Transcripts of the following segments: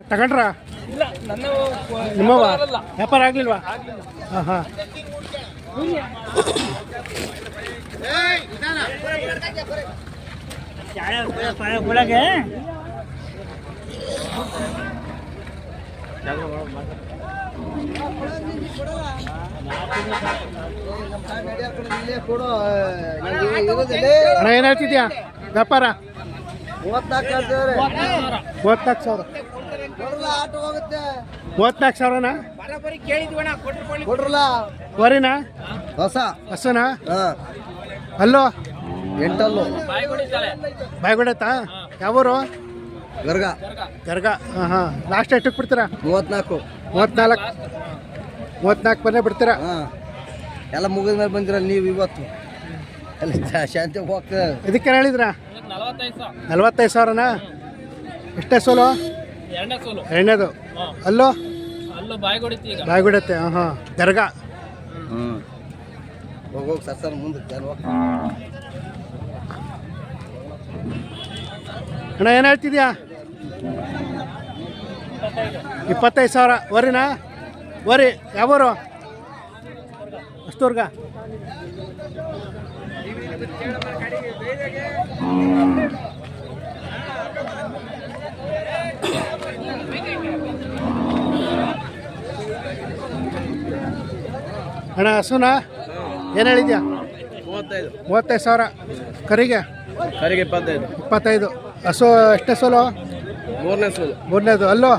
ತಗೊಂಡ್ರ? ನಿಮ್ಮವ ವ್ಯಾಪಾರ ಆಗ್ಲಿಲ್ವಾ? ಹಾಂ ಹಾಂ. ಅಣ್ಣ ಸಾವಿರ ಹೇಳ್ತಿದ್ಯಾ? ವ್ಯಾಪಾರ? ಮೂವತ್ನಾಲ್ಕು ಸಾವಿರ. ಮೂವತ್ನಾಲ್ಕು ಸಾವಿರನಾ? ಕೊಡ್ರಲ್ಲ. ವರಿನಾ ಹೊಸ. ಹೊಸನಾ? ಹಾ. ಅಲ್ಲೋ? ಎಂಟಲ್ಲು. ಬಾಯ್ಗೊಡತ್ತಾ ಯಾವೂರು? ಗರ್ಗ. ಗರ್ಗ. ಹಾಂ ಹಾಂ. ಲಾಸ್ಟ್ ಎಷ್ಟಕ್ಕೆ ಬಿಡ್ತೀರಾ? ಮೂವತ್ನಾಲ್ಕು. ಮೂವತ್ನಾಲ್ಕು. ಮೂವತ್ನಾಲ್ಕು ಬಂದೇ ಬಿಡ್ತೀರಾ? ಹಾ. ಎಲ್ಲ ಮುಗಿದ ಮೇಲೆ ಬಂದಿರಲ್ಲ ನೀವು ಇವತ್ತು. ಎಲ್ಲ ಶಾಂತಿ ಹೋಗ್ತದೆ. ಇದಕ್ಕೆ ಹೇಳಿದ್ರಾ? ನಲವತ್ತೈದು ಸಾವಿರ. ನಲ್ವತ್ತೈದು ಸಾವಿರನಾ? ಎಷ್ಟೇ ಸೋಲು? ಎರಡನೇದು? ಅಲ್ಲೋ ಅಲ್ಲೋ? ಅಲ್ಲೂ ಬಾಯಿ ಹೊಡಿತಿ ಈಗ ಬಾಯ್ಗುಡತ್ತೆ ಹಾಂ ಹಾಂ ಹ್ಞೂ ಹೋಗಿ ಹೋಗಿ ಸರ್ ಸರ್ ಮುಂದೆ ಜನ ಅಣ್ಣ ಏನು ಹೇಳ್ತಿದ್ಯಾ? ಇಪ್ಪತ್ತೈದು ಸಾವಿರ. ವರಿನಾ? ವರಿ ಯಾವೂರು? ಅಷ್ಟೂರ್ಗ? ಅಣ್ಣ ಹಸುನಾ? ಏನು ಹೇಳಿದ್ಯಾ? ಮೂವತ್ತೈದು. ಮೂವತ್ತೈದು ಸಾವಿರ. ಕರಿಗೆ? ಕರಿಗೆ ಇಪ್ಪತ್ತೈದು. ಇಪ್ಪತ್ತೈದು. ಹಸು ಎಷ್ಟೇ ಸೋಲು? ಮೂರನೇ ಸೋಲು. ಮೂರನೇದು. ಅಲ್ಲೋ?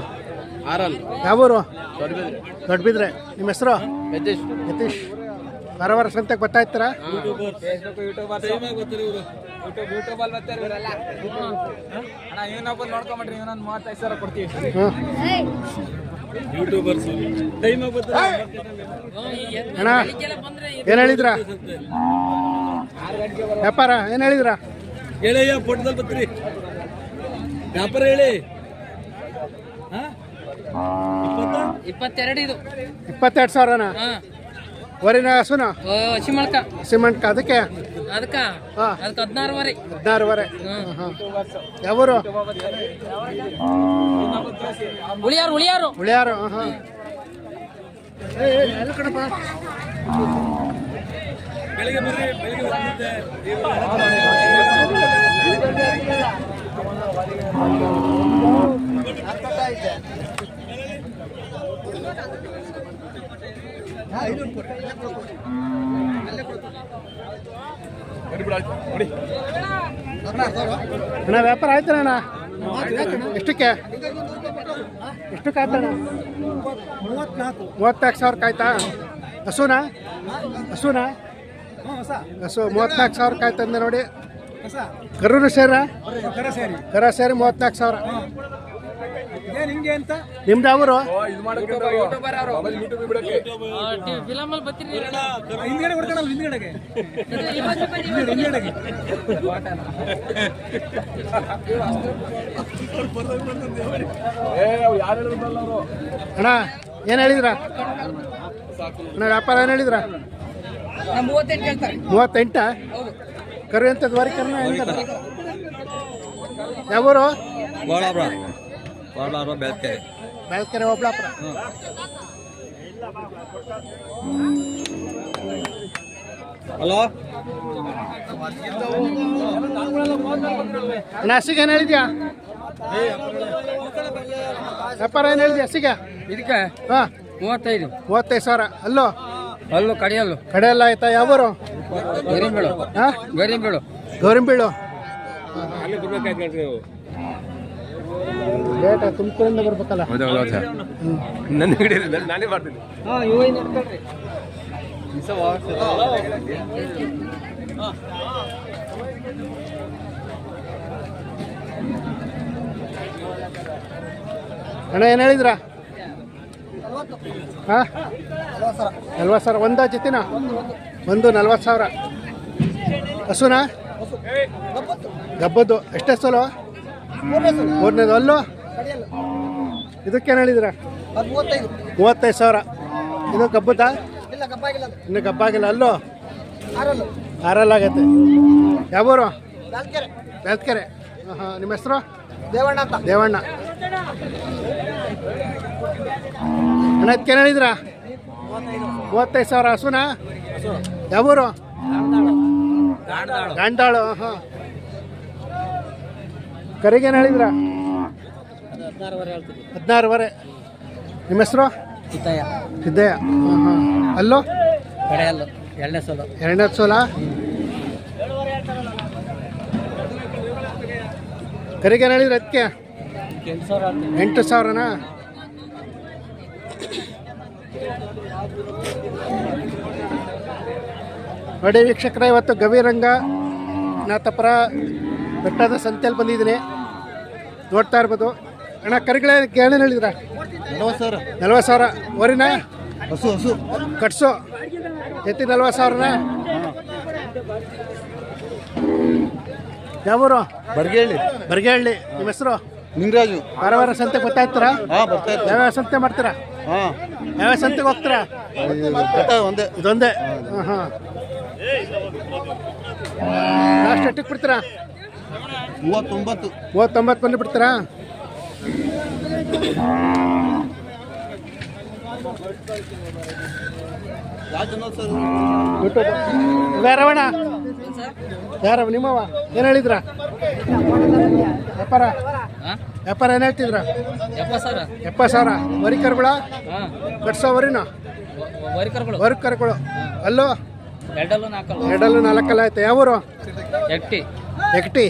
ಆರಲ್ ಯಾವೂರು? ದೊಡ್ಡಬಿದ್ರೆ. ದೊಡ್ಡಬಿದ್ರೆ. ನಿಮ್ಮ ಹೆಸರು? ಯತೀಶ್. ಯತೀಶ್. ವಾರ ವಾರ ಸಂತೆಗೆ ಬರ್ತಾ ಇರ್ತೀರಾ? ಅಣ್ಣ ಕೊಡ್ತೀವಿ ಹಾಂ ಅಣ್ಣ ಏನು ಹೇಳಿದ್ರ? ವ್ಯಾಪಾರ ಏನು ಹೇಳಿದ್ರ? ಹೇಳಯ್ಯ ಪೊಟ್ಟದಲ್ಲಿ ಬತ್ರಿ ವ್ಯಾಪಾರ ಹೇಳಿ. ಇಪ್ಪತ್ತೆರಡು ಇದು. ಇಪ್ಪತ್ತೆರಡು ಸಾವಿರನಾ? ವರಿನ ಹಸುನ? ಸಿಮೆಂಟ್ ಅದಕ್ಕೆ? ಅದಕ್ಕ? ಹಾಂ. ಅದಕ್ಕೆ ಹದಿನಾರುವರೆ. ಹದಿನಾರುವರೆ. ಯಾವೂರು? ಉಳಿಯಾರು ಉಳಿಯಾರು ಉಳಿಯಾರು ಹಾಂ ಹಾಂ ಎಲ್ಲ ಕಣಪ್ಪ? ಅಣ್ಣ, ವ್ಯಾಪಾರ ಆಯ್ತಣ್ಣ ಎಷ್ಟಕ್ಕೆ? ಎಷ್ಟಕ್ಕೆ ಆಯ್ತಣ್ಣ? ಮೂವತ್ನಾಲ್ಕು ಸಾವಿರಕ್ಕೆ ಆಯ್ತಾ? ಹಸುನಾ? ಹಸುನಾ? ಹಸು, ಮೂವತ್ನಾಲ್ಕು ಸಾವಿರಕ್ಕೆ ಆಯ್ತಂದೆ ನೋಡಿ. ಕರೂರು ಸೇರ. ಕರ ಸೇರಿ ಮೂವತ್ನಾಲ್ಕು ಸಾವಿರ. ನಿಮ್ದು ಅವರು. ಫಿಲಮ್ ಅಲ್ಲಿ ಬರ್ತೀರಿ ಅಣ್ಣ ಏನ್ ಹೇಳಿದ್ರ? ಅಣ್ಣ ವ್ಯಾಪಾರ ಏನ್ ಹೇಳಿದ್ರ? ಮೂವತ್ತೆಂಟು ಹೇಳ್ತಾರೆ. ಮೂವತ್ತೆಂಟ? ಹೌದು. ಕರು ಕರ್ನಾ ವರಿ ಯಾವ ಹೆಂಗದ ಯಾವೂರು ಬೆಳ್ಕೆರೆ ಬೆಳ್ಕೆರೆ ಬೆಳಕೆ ಬೆಳಕೆರೆ ಒಬ್ಳಾಪುರ ಹಲೋ ಹಸಿಗೆ ಏನು ಹೇಳಿದ್ಯಾ ವ್ಯಾಪಾರ ಏನು ಹೇಳಿದ್ಯಾ ಸಿಗ ಇದಕ್ಕೆ ಹಾಂ ಮೂವತ್ತೈದು. ಮೂವತ್ತೈದು ಸಾವಿರ. ಅಲ್ಲೋ ಅಲ್ಲೂ ಕಡಿಯಲ್ಲು. ಕಡೆಯಲ್ಲ ಆಯ್ತಾ? ಯಾವರು? ಗೌರಿಂಬೀಳು ಹಾಂ? ಗೌರಿಂಬೀಳು ಗೌರಿಂಬೀಳು ಲೇಟ ತುಮಕೂರಿಂದ ಬರ್ಬೇಕಲ್ಲ. ನನ್ನ ಅಂಗಡಿ ನಾನೇ ಮಾಡ್ತೀನಿ ಹಾಂ ಇವ ನೋಡ್ಕೊಳ್ರಿ ಅಣ್ಣ ಏನು ಹೇಳಿದ್ರ? ಹಾಂ? ನಲ್ವತ್ತು ಸಾವಿರ. ಒಂದ ಜೊತೆನಾ? ಒಂದು ನಲ್ವತ್ತು ಸಾವಿರ. ಹಸುನಾ? ಗಬ್ಬದ್ದು. ಎಷ್ಟೇ ಸೋಲು? ಮೂರನೇದು ಅಲ್ಲೋ? ಇದಕ್ಕೇನು ಹೇಳಿದ್ರ? ಮೂವತ್ತೈದು ಸಾವಿರ. ಇದು ಕಬ್ಬುತ್ತಾ? ಇನ್ನು ಕಬ್ಬಾಗಿಲ್ಲ. ಅಲ್ಲೋ? ಆರಲ್ಲಾಗತ್ತೆ. ಆರಲ್ಲಾಗೈತೆ ಯಾವೂರು? ಬೆಳ್ಕೆರೆ ಹಾಂ ನಿಮ್ಮ ಹೆಸರು? ದೇವಣ್ಣ ದೇವಣ್ಣ. ಅಣ್ಣ ಹೇಳಿದ್ರ? ಮೂವತ್ತೈದು ಸಾವಿರ. ಹಸುನಾ? ಯಾವೂರು? ಗಾಂಡಾಳು ಹಾಂ ಕರಿಗೇನು ಹೇಳಿದ್ರ? ಹದಿನಾರುವರೆ. ನಿಮ್ಮ ಹೆಸರು? ಸಿದ್ದಯ್ಯ ಸಿದ್ದಯ್ಯ ಹಾಂ ಹಾಂ ಅಲ್ಲೋ. ಕಡೆಯಲ್ಲ ಎರಡನೇ ಸೋಲ. ಎರಡನೇ ಸೋಲ? ಕರಿಗೇನು ಹೇಳಿದ್ರ ಅದಕ್ಕೆ ಎಂಟು ಸಾವಿರನ? ಎಂಟು ಸಾವಿರನಾ ನೋಡಿ ವೀಕ್ಷಕರ ಇವತ್ತು ಗವಿರಂಗ ನಾಥಪುರ ಬೆಟ್ಟದ ಸಂತೆಯಲ್ಲಿ ಬಂದಿದ್ದೀನಿ. ನೋಡ್ತಾ ಇರ್ಬೋದು. ಅಣ್ಣ ಕರಿಗಳೇ ಕೇಳೇನು ಹೇಳಿದ್ರ? ನಲ್ವತ್ತು ಸಾವಿರ. ನಲ್ವತ್ತು ಸಾವಿರ. ವರಿನ? ಹಸು ಹಸು. ಕಟ್ಸು. ಎತ್ತಿ ನಲ್ವತ್ತು ಸಾವಿರನ? ಯಾವೂರು ಬರ್ಗೇಳಿ ಬರ್ಗೇಳಿ ನಿಮ್ಮ ಹೆಸರು? ನಿಂಗರಾಜು. ವಾರ ಸಂತೆ ಬರ್ತಾ ಇತ್ತು ಯಾವ್ಯಾವ ಸಂತೆ ಮಾಡ್ತೀರಾ? ಹಾಂ. ಯಾವ್ಯಾವ ಸಂತೆಗೆ ಹೋಗ್ತೀರಾ? ಬೆಟ್ಟ ಒಂದೇ. ಇದೊಂದೇ. ಹಾಂ ಹಾಂ ಲಾಸ್ಟ್ ಎಟ್ಟಿಗೆ ಬಿಡ್ತೀರಾ? ಮೂವತ್ತೊಂಬತ್ತು. ಮೂವತ್ತೊಂಬತ್ತು ಬಂದು ಬಿಡ್ತೀರಾ? ಯಾರವಣ? ಯಾರವ? ನಿಮ್ಮವ? ಏನು ಹೇಳಿದ್ರ? ವ್ಯಾಪಾರ? ವ್ಯಾಪಾರ ಏನು ಹೇಳ್ತಿದ್ರ? ಎಪ್ಪತ್ತು ಸಾವಿರ ವರಿ ಕರುಗಳ ಕಟ್ಸೋ ವರಿನ? ವರ್ಕರ್ಗಳು. ವರಿ ಕರುಗಳು ಅಲ್ಲೋ ಎರಡಲ್ಲೂ ನಾಲ್ಕಲ್ಲ ಆಯ್ತು? ಯಾವೂರು? ಎಕ್ಟಿ. ಎಕ್ಟಿ.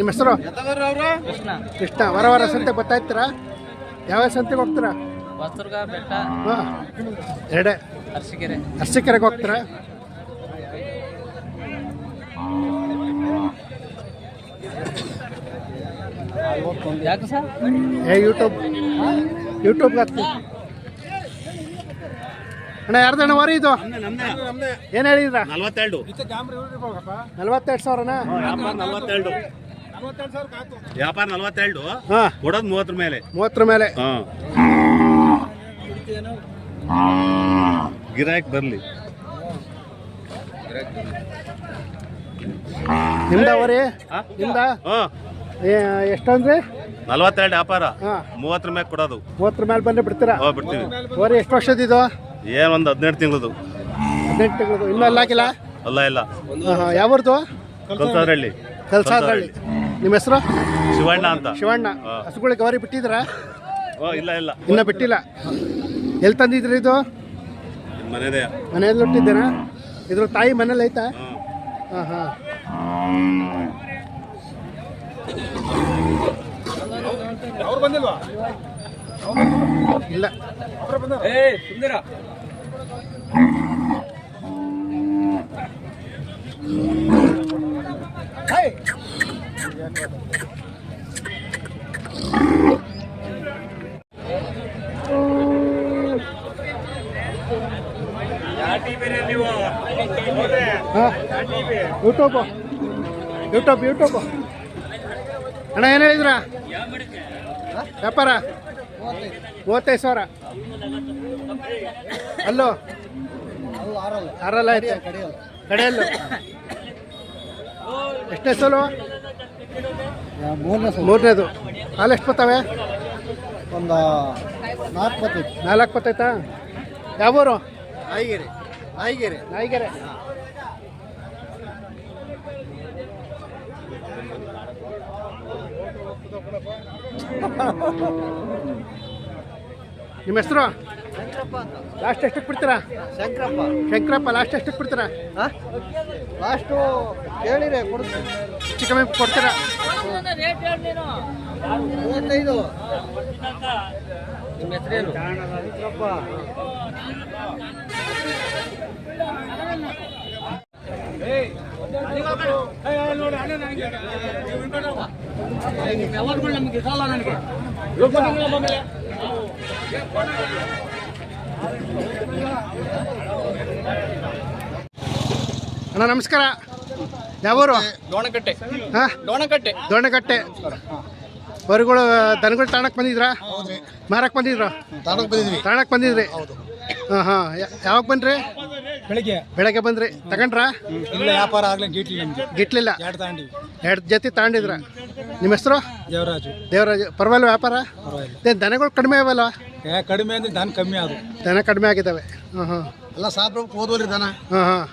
ನಿಮ್ಮ ಹೆಸರು? ಕೃಷ್ಣ. ಕೃಷ್ಣ. ವಾರ ವಾರ ಸಂತೆ ಗೊತ್ತಾಯ್ತೀರಾ ಯಾವ ಸಂತೆಗೆ ಹೋಗ್ತೀರಾ? ಹೊಸದುರ್ಗ ಬೆಟ್ಟ ಹಾಂ. ಎರಡೇ. ಅರಸೀಕೆರೆ. ಅರ್ಸಿಕೆರೆಗೆ ಹೋಗ್ತೀರಾ? ಯಾಕೆ ಸರ್? ಏ ಯೂಟ್ಯೂಬ್ ಯೂಟ್ಯೂಬ್ಗೆ ಹಾಕ್ತೀನಿ. ಅಣ್ಣ ಯಾರ್ದಣ್ಣ ವಾರಿ ಇದು? ಏನು ಹೇಳಿದ್ರ? ನಲ್ವತ್ತೆರಡು. ನಲ್ವತ್ತೆರಡು ಸಾವಿರನಾ? ನಲ್ವತ್ತೆರಡು. ವ್ಯಾಪಾರ ನಲ್ವತ್ತೆರಡು ಹಾಂ. ಕೊಡೋದು ಮೂವತ್ತರ ಮೇಲೆ. ಮೂವತ್ತರ ಮೇಲೆ. ಹಾಂ. ಗಿರಾಕ್ ಬರ್ಲಿ. ನಿಮ್ದ ಎಷ್ಟಂದ್ರಿ? ನಲ್ವತ್ತೆರಡು ವ್ಯಾಪಾರ. ಹಾಂ. ಮೂವತ್ತರ ಮೇಲೆ ಕೊಡೋದು. ಮೂವತ್ತರ ಮೇಲೆ ಬಂದ್ರೆ ಬಿಡ್ತೀರಾ? ಬಿಡ್ತೀವಿ. ಓರಿ ಎಷ್ಟು ವರ್ಷದಿದು ಏನ್ ಒಂದು ಹದಿನೆಂಟು ತಿಂಗಳದು. ಹದಿನೆಂಟು ತಿಂಗಳದು ಇನ್ನೂ ಅಲ್ಲ ಹಾಕಿಲ್ಲ ಅಲ್ಲ ಇಲ್ಲ ಯಾವ್ದು ಕಲ್ಸಾದ್ರಳ್ಳಿ ಕಲ್ಸಾದ್ರಳ್ಳಿ ನಿಮ್ಮ ಹೆಸರು? ಶಿವಣ್ಣ ಅಂತ. ಶಿವಣ್ಣ. ಹಸುಗಳ ಹಸುಗಳಿಗೆ ಗೌರಿ ಬಿಟ್ಟಿದ್ದೀರಾ? ಓ ಇಲ್ಲ ಇಲ್ಲ. ಇನ್ನ ಬಿಟ್ಟಿಲ್ಲ. ಎಲ್ಲಿ ತಂದಿದ್ರಿ ಇದು? ಮನೆದೇ ಮನೆಯಲ್ಲಿ ಹುಟ್ಟಿದ್ದೇನಾ ಇದ್ರ ತಾಯಿ ಮನೇಲಿ ಐತಾ? ಹಾಂ. ಹಾಂ ಇಲ್ಲ. ಏ ಸುಂದರ ಹಾಂ ಯೂಟ್ಯೂಬು ಯೂಟ್ಯೂಬ್ ಯೂಟ್ಯೂಬ್. ಅಣ್ಣ ಏನು ಹೇಳಿದ್ರ? ವ್ಯಾಪಾರ? ಮೂವತ್ತೈದು ಸಾವಿರ ಅಲ್ಲೋ ಆರಲ್ಲ ಕಡೆಯಲ್ಲು. ಎಷ್ಟನೇ ಸೋಲು? ಮೂರನೇದು. ಹಾಲು ಎಷ್ಟು ಬರ್ತವೆ ಒಂದು ನಾಲ್ಕು ಬರ್ತೈತಿ ನಾಲ್ಕು ಬರ್ತೈತಾ ಯಾವೂರು ಆಯ್ಗೆರೆ ಆಯ್ಗೆರೆ ನಾಯಿಗೆರೆ ನಿಮ್ಮ ಹೆಸರು? ಲಾಸ್ಟ್ ಎಷ್ಟಕ್ಕೆ ಬಿಡ್ತೀರಾ? ಶಂಕರಪ್ಪ. ಶಂಕರಪ್ಪ ಲಾಸ್ಟ್ ಎಷ್ಟಕ್ಕೆ ಬಿಡ್ತೀರಾ? ಲಾಸ್ಟು ಕೇಳಿರೆ ಕೊಡ್ತೀನಿ. ಚಿಕ್ಕ ಕಮ್ಮಿ ಕೊಡ್ತೀರಾ? ಮೂವತ್ತೈದು. ನಿಮ್ಮ ಹೆಸರೇನು? ಯಾವಾಗಲೂ ನಮಗೆ ಸಾಲ ನನಗೆ. ಅಣ್ಣ ನಮಸ್ಕಾರ. ಯಾವೂರು? ದೋಣಕಟ್ಟೆ. ಹಾಂ? ದೋಣಕಟ್ಟೆ. ದೋಣಕಟ್ಟೆ. ಹೊರಗಳು ದನಗಳು ತಾಣಕ್ಕೆ ಬಂದಿದ್ರಾ? ಮಾರಕ್ಕೆ ಬಂದಿದ್ರು? ತಾಣಕ್ಕೆ ಬಂದಿದ್ವಿ. ತಾಣಕ್ಕೆ ಬಂದಿದ್ರಿ? ಹಾಂ ಹಾಂ. ಯಾವಾಗ ಬಂದ್ರಿ? ಬೆಳಿಗ್ಗೆ. ಬೆಳಗ್ಗೆ ಬಂದ್ರಿ. ತಗೊಂಡ್ರಾ? ಇಲ್ಲ ವ್ಯಾಪಾರ ಆಗ್ಲೇ ಗೀಟ್ಲಿ ಗಿಟ್ಲಿಲ್ಲ? ಎರಡು ತಗೊಂಡಿವಿ ಎರಡು ಜೊತೆ ತಗೊಂಡಿದ್ರ ನಿಮ್ಮ ಹೆಸರು? ದೇವರಾಜು. ದೇವರಾಜು. ಪರವಾಗಿಲ್ಲ ವ್ಯಾಪಾರ? ದನಗಳು ಕಡಿಮೆ ಅವಲ್ಲ? ಏ ಕಡಿಮೆ ಅಂದ್ರೆ ದನ ಕಮ್ಮಿ ಅದು ದನ ಕಡಿಮೆ ಆಗಿದ್ದಾವೆ. ಹಾಂ ಹಾಂ ಎಲ್ಲ ಸಾಪ್ರಕ್ಕೆ ಓದ್ವಲ್ರಿ ದನ? ಹಾಂ ಹಾಂ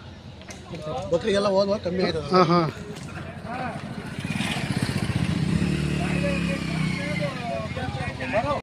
ಬಕ್ರಿಗೆಲ್ಲ ಓದ್ವ ಕಮ್ಮಿ ಆಯ್ತದ ಹಾಂ ಹಾಂ